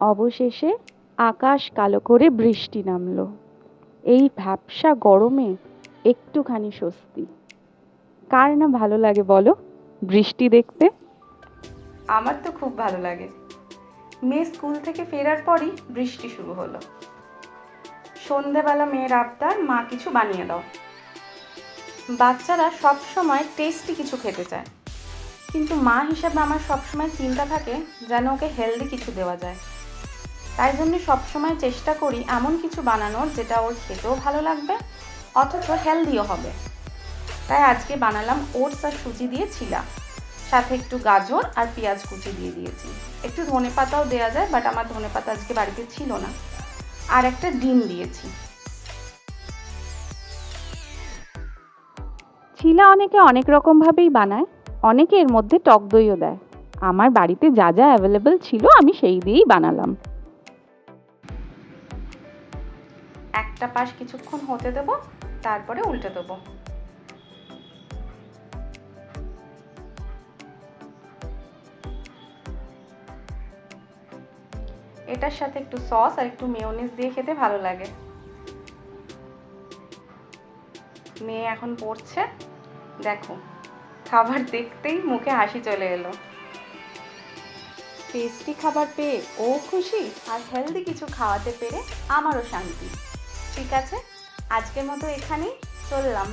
অবশেষে আকাশ কালো করে বৃষ্টি নামলো। এই ভ্যাপসা গরমে একটুখানি স্বস্তি। কার না ভালো লাগে বলো? বৃষ্টি দেখতে? আমার তো খুব ভালো লাগে। মেয়ে স্কুল থেকে ফেরার পরই বৃষ্টি শুরু হলো। সন্ধেবেলা মেয়ের আবদার, মা কিছু বানিয়ে দাও। বাচ্চারা সব সময় টেস্টি কিছু খেতে চায়। কিন্তু মা হিসাবে আমার সবসময় চিন্তা থাকে যেন ওকে হেলদি কিছু দেওয়া যায়। তাই জন্য সবসময় চেষ্টা করি এমন কিছু বানানোর যেটা ওর খেতেও ভালো লাগবে, অথচ হেলদিও হবে। তাই আজকে বানালাম ওটস আর সুজি দিয়ে ছিলা। সাথে একটু গাজর আর পেঁয়াজ কুচি দিয়ে দিয়েছি। একটু ধনে পাতাও দেওয়া যায় বাট আমার ধনে পাতা আজকে বাড়িতে ছিল না। আর একটা ডিম দিয়েছি। ছিলা অনেকে অনেক রকমভাবেই বানায়, অনেকে এর মধ্যে টক দইও দেয়। আমার বাড়িতে যা যা অ্যাভেলেবেল ছিল আমি সেই দিয়েই বানালাম। একটা পাশ কিছুক্ষণ হতে দেবো, তারপরে উল্টে দেবো। এটার সাথে একটু সস আর একটু মেয়োনিজ দিয়ে খেতে ভালো লাগে। মেয়ে এখন পড়ছে, দেখো। খাবার দেখতেই মুখে হাসি চলে এলো। টেস্টি খাবার পেয়ে ও খুশি আর হেলদি কিছু খাওয়াতে পেরে আমারও শান্তি। ঠিক আছে? আজকের মতো এখানেই চললাম।